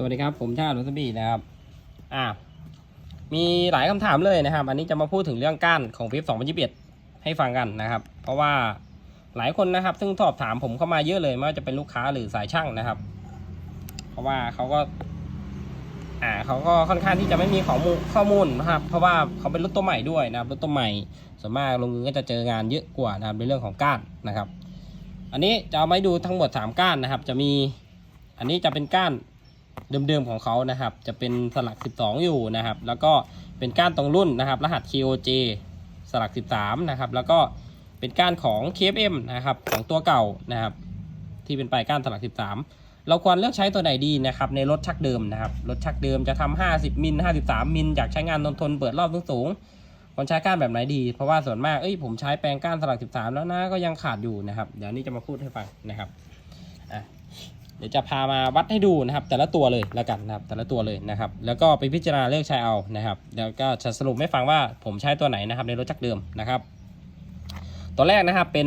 สวัสดีครับ ผมชาติรุสบีนะครับ อ่า มีหลายคำถามเลยนะครับ อันนี้จะมาพูดถึงเรื่องก้านของฟิป2021ให้ฟังกันนะครับ เพราะว่าหลายคนนะครับ ซึ่งสอบถามผมเข้ามาเยอะเลย ไม่ว่าจะเป็นลูกค้าหรือสายช่างนะครับ เพราะว่าเขาก็ อ่า เขาก็ค่อนข้างที่จะไม่มีข้อมูลข้อมูลนะครับ เพราะว่าเขาเป็นรถตัวใหม่ด้วยนะครับ รถตัวใหม่ ส่วนมากลงมือก็จะเจองานเยอะกว่านะครับในเรื่องของก้านนะครับ อันนี้จะเอามาดูทั้งหมด3ก้านนะครับ จะมี อันนี้จะเป็นก้าน เดิมๆของเขานะครับ จะเป็นสลัก 12 อยู่นะครับ แล้วก็เป็นก้านตรงรุ่นนะครับ รหัส KOJ สลัก 13 นะครับ แล้วก็เป็นก้านของ KFM นะครับของตัวเก่านะครับ ที่เป็นปลายก้านสลัก 13 เราควรเลือกใช้ตัวไหนดีนะครับ ในรถชักเดิมนะครับ รถชักเดิมจะทำ50 มิล 53 มิลอยากใช้งานทนทนเปิดรอบสูงๆควรใช้ก้านแบบไหนดี เพราะว่าส่วนมาก เอ้ยผมใช้แปลงก้านสลัก 13 แล้วนะก็ยังขาดอยู่นะครับ เดี๋ยวนี้จะมาพูดให้ฟังนะครับอะ เดี๋ยวจะพามาวัดให้ดูนะครับ แต่ละตัวเลยแล้วกันนะครับ แต่ละตัวเลยนะครับ แล้วก็ไปพิจารณาเลือกใช้เอานะครับ แล้วก็จะสรุปให้ฟังว่าผมใช้ตัวไหนนะครับ ในรถจักรเดิมนะครับ ตัวแรกนะครับเป็น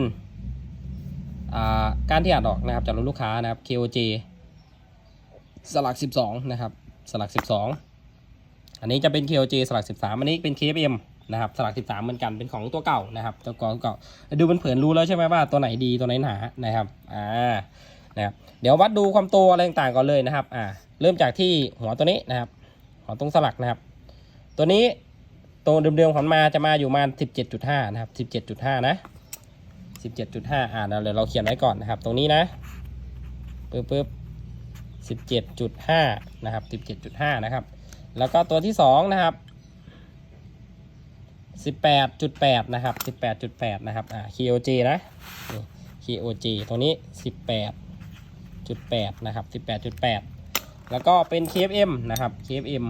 การที่อ่านออกนะครับจากลูกค้านะครับ KOJ สลัก 12 นะครับ สลัก 12 อันนี้จะเป็น KOJ สลัก 13 อันนี้เป็น KFM นะครับสลัก 13 เหมือนกันเป็นของตัวเก่านะครับตัวเก่าเก่าดูมันเผินรู้แล้วใช่ไหมว่าตัวไหนดีตัวไหนหนานะครับอ่า นะครับเดี๋ยววัดดูความโตอะไรต่างๆก่อนเลยนะครับอ่าเริ่มจากที่หัวตัวนี้นะครับหัวตรงสลักนะครับ ตัวนี้ตัวเดิมๆของมาจะมาอยู่ประมาณ17.5 นะครับ 17.5 นะ 17.5 อ่าเดี๋ยวเราเขียนไว้ก่อนนะครับ ตรงนี้นะปึ๊บปึ๊บ17.5 นะครับ 17.5 นะครับ แล้วก็ตัวที่ 2 นะครับ 18.8 นะครับ 18.8 นะครับ อ่า KOJ นะ KOJ ตรงนี้ 18 จุดแปดนะครับสิบแปดจุดแปดแล้วก็เป็น KFM นะครับ KFM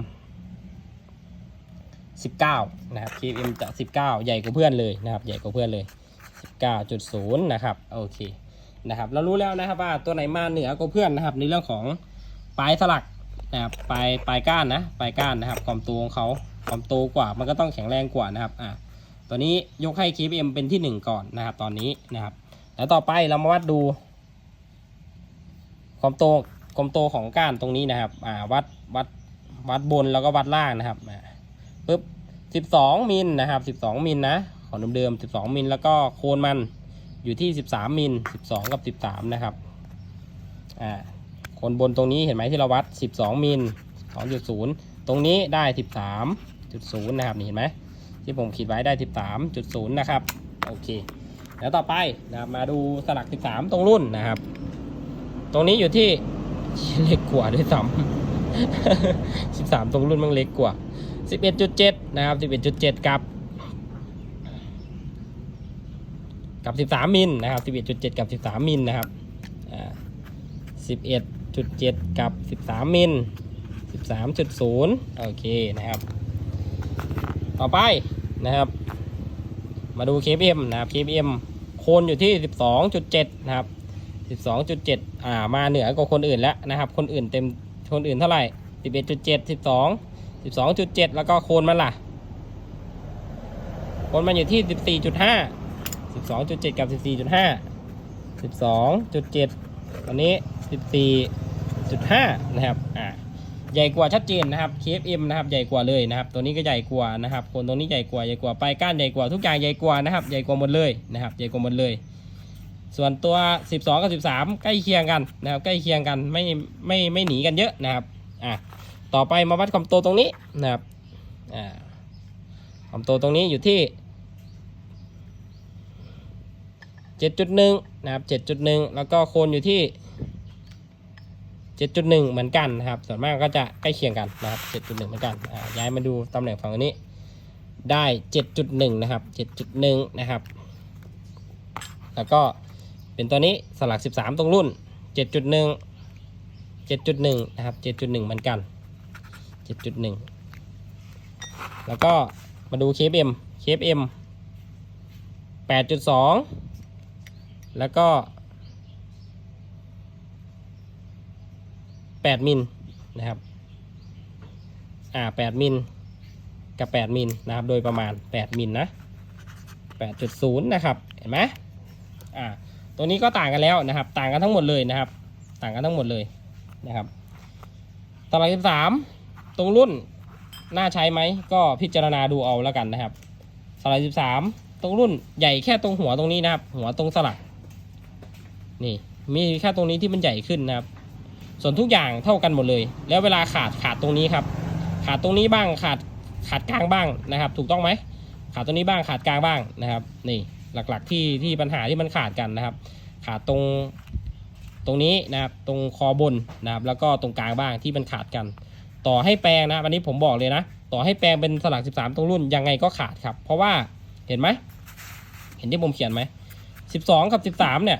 สิบเก้านะครับ KFM จะสิบเก้าใหญ่กว่าเพื่อนเลยนะครับ ใหญ่กว่าเพื่อนเลยสิบเก้าจุดศูนย์นะครับ โอเค นะครับ เรารู้แล้วนะครับว่าตัวไหนมาเหนือกว่าเพื่อนนะครับ ในเรื่องของปลายสลักนะครับปลายปลายก้านนะปลายก้านนะครับ ความโตของเขาความโตกว่ามันก็ต้องแข็งแรงกว่านะครับอ่าตัวนี้ยกให้ KFM เป็นที่หนึ่งก่อนนะครับ ตอนนี้นะครับ แล้วต่อไปเรามาวัดดู ความโตความโตของก้านตรงนี้นะครับอ่าวัดวัดวัดบนแล้วก็วัดล่างนะครับปึ๊บสิบสองมิลนะครับสิบสองมิลนะของเดิมๆสิบสองมิลแล้วก็โคนมันอยู่ที่สิบสามมิลสิบสองกับสิบสามนะครับอ่าโคนบนตรงนี้เห็นไหมที่เราวัดสิบสองมิลสองจุดศูนย์ตรงนี้ได้สิบสามจุดศูนย์นะครับนี่เห็นไหมที่ผมขีดไว้ได้สิบสามจุดศูนย์นะครับโอเค แล้วต่อไปนะครับมาดูสลักสิบสามตรงรุ่นนะครับ ตรงนี้อยู่ที่เล็กกว่าด้วยซ้ำสิบสามตรงรุ่นมันเล็กกว่าสิบเอ็ดจุดเจ็ดนะครับสิบเอ็ดจุดเจ็ดกับ กับสิบสามมิลนะครับสิบเอ็ดจุดเจ็ดกับสิบสามมิลนะครับอ่าสิบเอ็ดจุดเจ็ดกับสิบสามมิลสิบสามจุดศูนย์โอเคนะครับ ต่อไปนะครับ มาดู KPM นะครับ KPM โคนอยู่ที่สิบสองจุดเจ็ดนะครับ 12.7 อ่า มาเหนือกว่าคนอื่นแล้วนะครับ คนอื่นเต็ม คนอื่นเท่าไหร่ 11.7 12 12.7 แล้วก็โคนมันล่ะ โคนมันอยู่ที่ 14.5 12.7 กับ 14.5 12.7 ตอนนี้ 14.5 นะครับ อ่า ใหญ่กว่าชัดเจนนะครับ KFM นะครับ ใหญ่กว่าเลยนะครับ ตัวนี้ก็ใหญ่กว่านะครับ คนตรงนี้ใหญ่กว่า ใหญ่กว่า ปลายก้านใหญ่กว่า ทุกอย่างใหญ่กว่านะครับ ใหญ่กว่าหมดเลยนะครับ ใหญ่กว่าหมดเลย ส่วนตัว 12 กับ 13 ใกล้เคียงกันนะครับใกล้เคียงกันไม่ไม่ไม่หนีกันเยอะนะครับอะต่อไปมาวัดความโตตรงนี้นะครับอ่าความโตตรงนี้อยู่ที่ 7.1นะครับ7.1 แล้วก็โคนอยู่ที่ 7.1 เหมือนกันนะครับส่วนมากก็จะใกล้เคียงกันนะครับ 7.1 เหมือนกันอ่าย้ายมาดูตำแหน่งฝั่งนี้ได้ 7.1 นะครับ 7.1 นะครับ แล้วก็ เป็นตัวนี้สลัก 13 ตรงรุ่น 7.1 7.1 นะครับ 7.1 เหมือนกัน 7.1 แล้วก็มาดู KFM KFM 8.2 แล้วก็ 8 มิลนะครับ อ่า 8 มิล กับ 8 มิลนะครับ โดยประมาณ 8 มิลนะ 8.0 นะครับ เห็นไหมอ่า ตัวนี้ก็ต่างกันแล้วนะครับ ต่างกันทั้งหมดเลยนะครับ ต่างกันทั้งหมดเลยนะครับตลาดสิบสามตรงรุ่นน่าใช้ไหมก็พิจารณาดูเอาแล้วกันนะครับสลักสิบสามตรงรุ่นใหญ่แค่ตรงหัวตรงนี้นะครับ หัวตรงสลักนี่มีแค่ตรงนี้ที่มันใหญ่ขึ้นนะครับ ส่วนทุกอย่างเท่ากันหมดเลย แล้วเวลาขาดขาดตรงนี้ครับ ขาดตรงนี้บ้างขาดขาดกลางบ้างนะครับ ถูกต้องไหมขาดตรงนี้บ้างขาดกลางบ้างนะครับ นี่ หลักๆที่ที่ปัญหาที่มันขาดกันนะครับ ขาดตรงตรงนี้นะครับตรงคอบนนะครับแล้วก็ตรงกลางบ้างที่มันขาดกัน ต่อให้แปลงนะวันนี้ผมบอกเลยนะ ต่อให้แปลงเป็นสลัก 13 ตรงรุ่นยังไงก็ขาดครับ เพราะว่าเห็นไหมเห็นที่ผมเขียนไหม 12 กับ 13 เนี่ย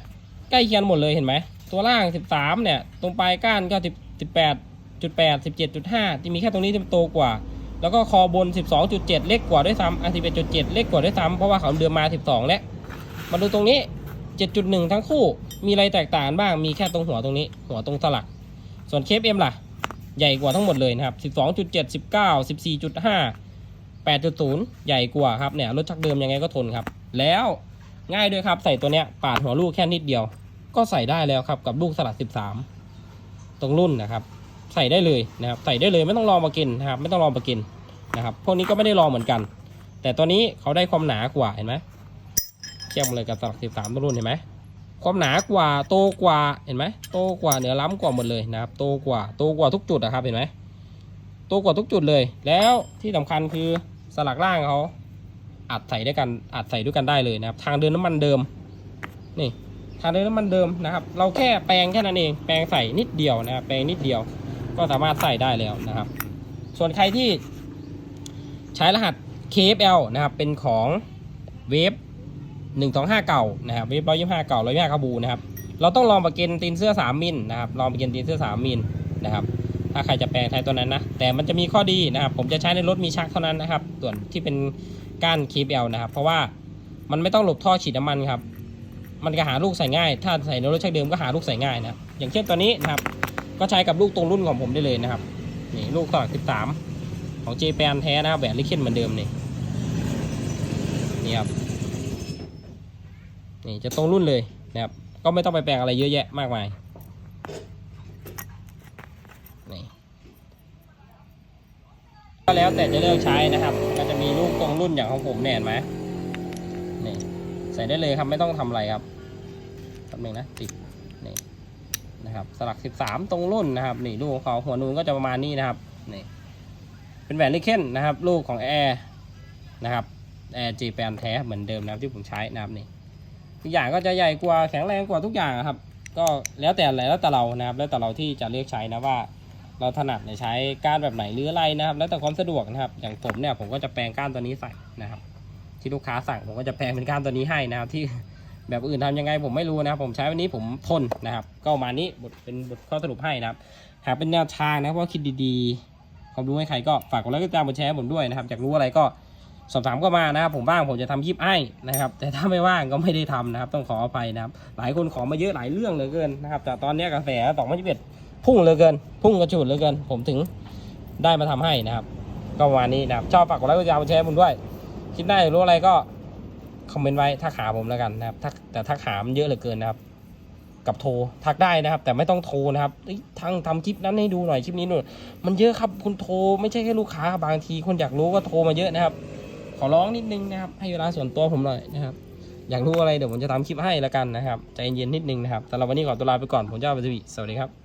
ใกล้เคียงหมดเลยเห็นไหมตัวล่าง 13 เนี่ย ตรงปลายก้านก็10 18.8 17.5 ที่มีแค่ตรงนี้ที่มันโตกว่า แล้วก็คอบน 12.7 เล็กกว่าด้วยซ้ำอะ11.7 เล็กกว่าด้วยซ้ำเพราะว่าเขาเดิมมา 12 แล้ว มาดูตรงนี้ 7.1 ทั้งคู่ มีอะไรแตกต่างบ้าง มีแค่ตรงหัวตรงนี้ หัวตรงสลัก ส่วนเคฟเอ็มล่ะ ใหญ่กว่าทั้งหมดเลยนะครับ 12.7 19 14.5 8.0 ใหญ่กว่าครับเนี่ย รถชักเดิมยังไงก็ทนครับ แล้วง่ายด้วยครับ ใส่ตัวเนี้ยปาดหัวลูกแค่นิดเดียว ก็ใส่ได้แล้วครับกับลูกสลัด 13 ตรงรุ่นนะครับ ใส่ได้เลยนะครับใส่ได้เลยไม่ต้องรอมากินนะครับไม่ต้องรอมากินนะครับพวกนี้ก็ไม่ได้รอเหมือนกัน แต่ตัวนี้เขาได้ความหนากว่าเห็นไหมเทียบเลยกับสลัก13ตรงรุ่นเห็นไหมความหนากว่าโตกว่าเห็นไหมโตกว่าเหนือล้ำกว่าหมดเลยนะครับโตกว่าโตกว่าทุกจุดนะครับเห็นไหมโตกว่าทุกจุดเลย แล้วที่สำคัญคือสลักล่างเขาอัดใส่ด้วยกันอัดใส่ด้วยกันได้เลยนะครับ ทางเดินน้ำมันเดิมนี่ทางเดินน้ำมันเดิมนะครับ เราแค่แปลงแค่นั้นเอง แปลงใส่นิดเดียวนะครับ แปลงนิดเดียว ก็สามารถใส่ได้แล้วนะครับ ส่วนใครที่ใช้รหัส KFL นะครับ เป็นของเวฟหนึ่งสองห้าเก่านะครับเวฟร้อยยี่ห้าเก่าร้อยยี่ห้าคาบูนะครับ เราต้องลองประเกนตีนเสื้อสามมิลนะครับ ลองประเกนตีนเสื้อสามมิลนะครับ ถ้าใครจะแปลงใช้ตัวนั้นนะ แต่มันจะมีข้อดีนะครับ ผมจะใช้ในรถมีชักเท่านั้นนะครับ ส่วนที่เป็นก้านคีบเอลนะครับ เพราะว่ามันไม่ต้องหลบท่อฉีดน้ำมันครับ มันก็หาลูกใส่ง่าย ถ้าใส่ในรถชักเดิมก็หาลูกใส่ง่ายนะ อย่างเช่นตัวนี้นะครับ ก็ใช้กับลูกตรงรุ่นของผมได้เลยนะครับนี่ลูกต่อสิบสามของเจแปนแท้นะครับแหวนลิเคนเหมือนเดิมนี่นี่ครับนี่จะตรงรุ่นเลยนะครับก็ไม่ต้องไปแปลงอะไรเยอะแยะมากมายนี่ก็แล้วแต่จะเลือกใช้นะครับ ก็จะมีลูกตรงรุ่นอย่างของผมเนี่ยเห็นไหมนี่ใส่ได้เลยครับไม่ต้องทำอะไรครับแป๊บนึงนะติด นะครับสลัก 13 ตรงรุ่นนะครับนี่ลูกของเขาหัวนูนก็จะประมาณนี้นะครับนี่เป็นแหวนลิเคนนะครับลูกของแอร์นะครับแอร์จีแปนแท้เหมือนเดิมนะครับที่ผมใช้นะครับนี่ทุกอย่างก็จะใหญ่กว่าแข็งแรงกว่าทุกอย่างอะครับ ก็แล้วแต่อะไรแล้วแต่เรานะครับ แล้วแต่เราที่จะเลือกใช้นะว่า เราถนัดในใช้ก้านแบบไหนหรืออะไรนะครับ แล้วแต่ความสะดวกนะครับ อย่างผมเนี่ยผมก็จะแปลงก้านตัวนี้ใส่นะครับ ที่ลูกค้าสั่งผมก็จะแปลงเป็นก้านตัวนี้ให้นะครับที่ แบบอื่นทำยังไงผมไม่รู้นะครับ ผมใช้วันนี้ผมทนนะครับ ก็มานี้บทเป็นบทข้อสรุปให้นะครับ หากเป็นแนวทางนะครับว่าคิดดีๆความรู้ให้ใครก็ฝากกดไลค์กดติดตามกดแชร์ผมด้วยนะครับอยากรู้อะไรก็สอบถามก็มานะครับผมว่างผมจะทำคลิปให้นะครับ แต่ถ้าไม่ว่างก็ไม่ได้ทำนะครับ ต้องขออภัยนะครับ หลายคนขอมาเยอะหลายเรื่องเหลือเกินนะครับแต่ตอนนี้กระแสสองพันยี่สิบเอ็ดพุ่งเหลือเกิน พุ่งกระฉูดเหลือเกิน ผมถึงได้มาทำให้นะครับ ก็ประมาณนี้นะครับชอบฝากกดไลค์กดติดตามกดแชร์ผมด้วยคลิปหน้าอยากรู้อะไรก็ คอมเมนต์ไว้ทักหาผมแล้วกันนะครับทักแต่ทักหามันเยอะเหลือเกินนะครับ กับโทรทักได้นะครับ แต่ไม่ต้องโทรนะครับทั้งทำคลิปนั้นให้ดูหน่อยคลิปนี้หน่อยมันเยอะครับคุณโทรไม่ใช่แค่ลูกค้าบางทีคนอยากรู้ก็โทรมาเยอะนะครับ ขอร้องนิดนึงนะครับ ให้เวลาส่วนตัวผมหน่อยนะครับ อยากรู้อะไรเดี๋ยวผมจะทำคลิปให้แล้วกันนะครับใจเย็นๆนิดนึงนะครับสำหรับวันนี้ขอตัวลาไปก่อนผมเจ้าปัจจุบันสวัสดีครับ